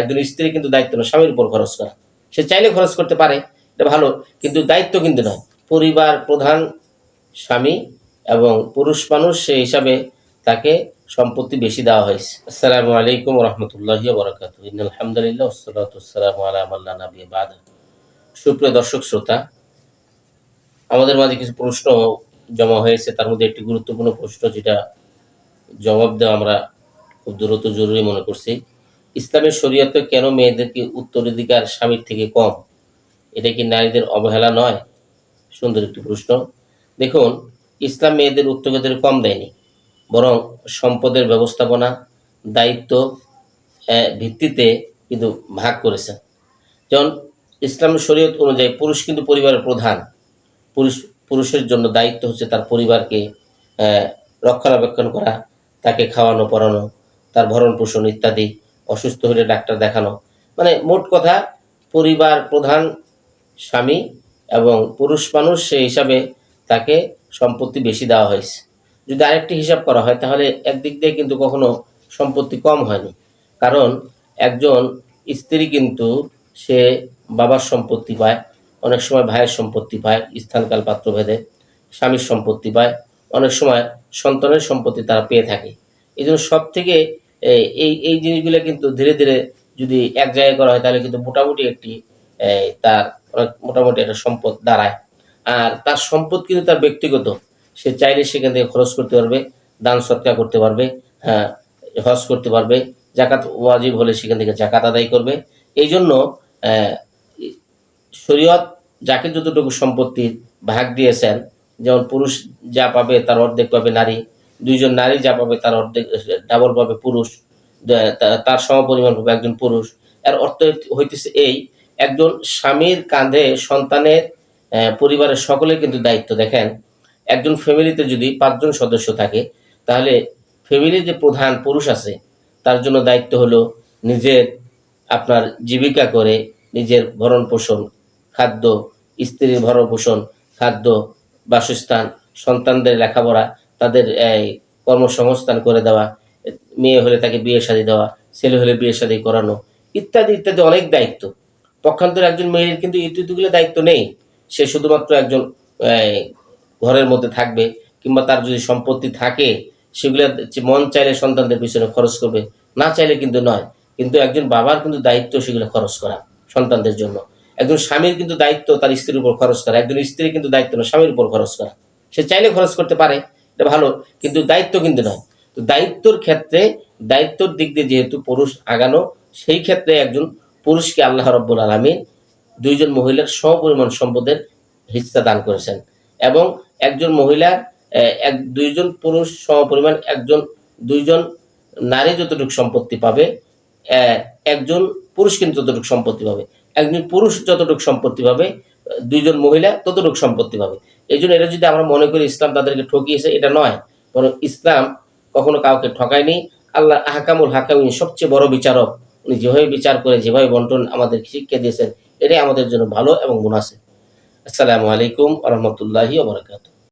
একজন স্ত্রী কিন্তু দায়িত্ব নয়, স্বামীর উপর খরচ করা। সে চাইলে খরচ করতে পারে, এটা ভালো, কিন্তু দায়িত্ব কিন্তু নয়। পরিবার প্রধান, স্বামী এবং পুরুষ মানুষ সে হিসাবে তাকে সম্পত্তি বেশি দেওয়া হয়েছে। আসসালামু আলাইকুম রহমতুল্লাহ বরকাত আলহামদুলিল্লাহ বাদ সুপ্রিয় দর্শক, শ্রোতা, আমাদের মাঝে কিছু প্রশ্ন জমা হয়েছে। তার মধ্যে একটি গুরুত্বপূর্ণ প্রশ্ন, যেটা জবাব দেওয়া আমরা খুব দ্রুত জরুরি মনে করছি। ইসলামের শরীয়তে কেন মেয়েদেরকে উত্তরাধিকার স্বামীর থেকে কম? এটা কি নারীদের অবহেলা নয়? সুন্দর একটি প্রশ্ন। দেখুন, ইসলাম মেয়েদের উত্তরাধিকার কম দেয়নি, বরং সম্পদের ব্যবস্থাপনা, দায়িত্ব ভিত্তিতে কিন্তু ভাগ করেছে। যেমন ইসলামের শরীয়ত অনুযায়ী পুরুষ কিন্তু পরিবারের প্রধান। পুরুষ, পুরুষের জন্য দায়িত্ব হচ্ছে তার পরিবারকে রক্ষণাবেক্ষণ করা, তাকে খাওয়ানো, পড়ানো, তার ভরণ পোষণ ইত্যাদি। অসুস্থ হলে ডাক্তার দেখানো মানে মোট কথা, পরিবার প্রধান স্বামী এবং পুরুষ মানুষ সেই হিসাবে তাকে সম্পত্তি বেশি দেওয়া হয়েছে। যদি আরেকটি হিসাব করা হয়, তাহলে একদিক দিয়ে কিন্তু কখনো সম্পত্তি কম হয়নি। কারণ একজন স্ত্রী কিন্তু সে বাবার সম্পত্তি পায়, অনেক সময় ভাইয়ের সম্পত্তি পায়, স্থানকাল পাত্রভেদে স্বামীর সম্পত্তি পায়, অনেক সময় সন্তানের সম্পত্তি তারা পেয়ে থাকে। এই জন্য সব থেকে এই এই জিনিসগুলো কিন্তু ধীরে ধীরে যদি এক জায়গায় করা হয়, তাহলে কিন্তু মোটামুটি একটি তার মোটামুটি একটা সম্পদ দাঁড়ায়। আর তার সম্পদ কিন্তু তার ব্যক্তিগত। সে চাইলে সেখান থেকে খরচ করতে পারবে, দান সৎকার করতে পারবে হ্যাঁ হজ করতে পারবে জাকাত ওয়াজিব হলে সেখান থেকে জাকাত আদায় করবে। এই জন্য শরীয়ত যাকে যতটুকু সম্পত্তির ভাগ দিয়েছেন, যেমন পুরুষ যা পাবে তার অর্ধেক পাবে নারী দুইজন নারী, যা পাবে তার অর্ধেক, ডাবল পাবে পুরুষ তার সমপরিমাণ পাবে একজন পুরুষ। এর অর্থ হইতেছে এই, একজন স্বামীর কাঁধে সন্তানের পরিবারের সকলে কিন্তু দায়িত্ব। দেখেন, একজন ফ্যামিলিতে যদি পাঁচজন সদস্য থাকে, তাহলে ফ্যামিলির যে প্রধান পুরুষ আছে, তার জন্য দায়িত্ব হলো নিজের আপনার জীবিকা করে নিজের ভরণ পোষণ খাদ্য, স্ত্রীর ভরণ পোষণ খাদ্য, বাসস্থান, সন্তানদের লেখাপড়া তাদের কর্মসংস্থান করে দেওয়া, মেয়ে হলে তাকে বিয়ে শাদী দেওয়া, ছেলে হলে বিয়ে শাদী করানো, ইত্যাদি ইত্যাদি অনেক দায়িত্ব। পক্ষান্তরে একজন মেয়ের কিন্তু ইত্যাদিগুলো দায়িত্ব নেই। সে শুধুমাত্র একজন ঘরের মধ্যে থাকবে, কিংবা তার যদি সম্পত্তি থাকে, সেগুলো মন চাইলে সন্তানদের পিছনে খরচ করবে, না চাইলে কিন্তু নয়। কিন্তু একজন বাবার কিন্তু দায়িত্ব সেগুলো খরচ করা, সন্তানদের জন্য। একজন স্বামীর কিন্তু দায়িত্ব তার স্ত্রীর উপর খরচ করা, একজন স্ত্রী কিন্তু দায়িত্ব না স্বামীর উপর খরচ করা। সে চাইলে খরচ করতে পারে ভালো, কিন্তু দায়িত্ব কিন্তু নয়। তো দায়িত্বর ক্ষেত্রে, দায়িত্বর দিক দিয়ে যেহেতু পুরুষ আগানো, সেই ক্ষেত্রে একজন পুরুষকে আল্লাহ রব্বুল আলমী দুইজন মহিলার সমপরিমাণ সম্পদের হিস্সা দান করেছেন এবং একজন মহিলার এক, দুইজন পুরুষ সমপরিমাণ একজন, দুইজন নারী যতটুকু সম্পত্তি পাবে একজন পুরুষ কিন্তু ততটুকু সম্পত্তি পাবে। একজন পুরুষ যতটুকু সম্পত্তি পাবে দুইজন মহিলা ততটুকু সম্পত্তি পাবে। এই জন্য এটা যদি আমরা মনে করি ইসলাম তাদেরকে ঠকিয়েছে, এটা নয়, বরং ইসলাম কখনো কাউকে ঠকায়নি। আল্লাহ আহকামুল হাকামিন সবচেয়ে বড় বিচারক, উনি যেভাবে বিচার করে, যেভাবে বন্টন আমাদের শিক্ষা দিয়েছেন, এটাই আমাদের জন্য ভালো এবং মুনাসে আসসালামু আলাইকুম রহমতুল্লাহি ওবরাকাতুহ